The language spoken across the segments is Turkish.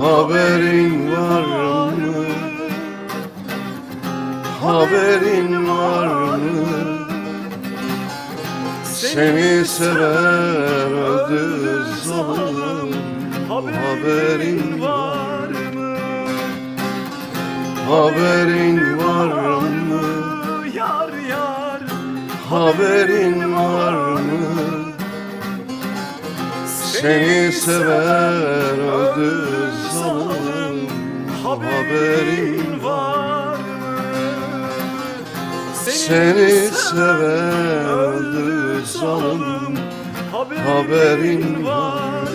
Haberin var mı? Haberin var mı? Seni seven öldü zalim Haberin var mı? Haberin var mı? Yar yar Haberin var Seni seven öldü zalim Haberin var mı? Seni seven öldü zalim Haberin var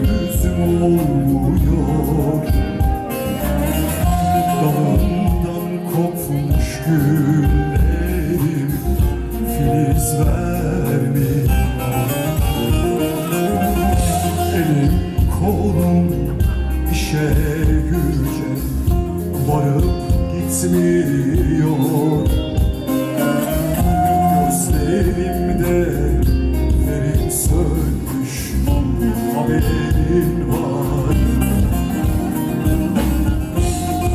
Gözüm olmuyor. Dalından kopmuş güllerim Filiz Elim kolum işe güce Varıp gitmiyor. Gözlerimde haberin var.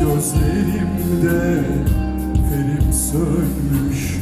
Gözlerimde ferim sönmüş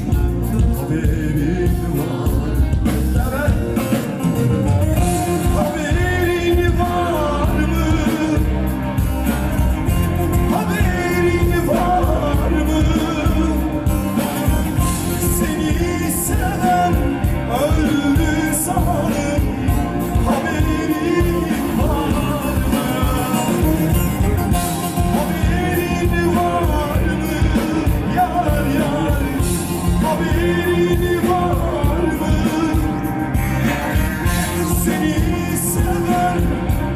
Seni seven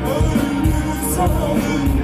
öldü sanırım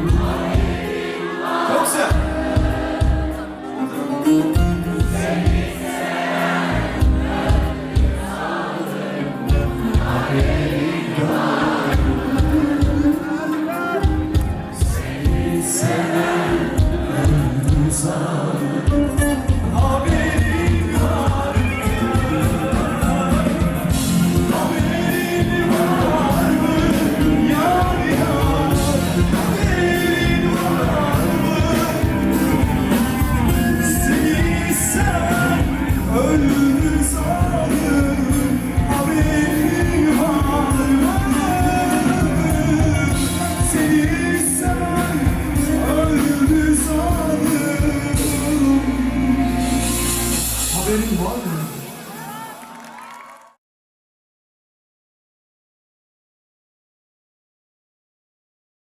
Lord. Haberin var mı?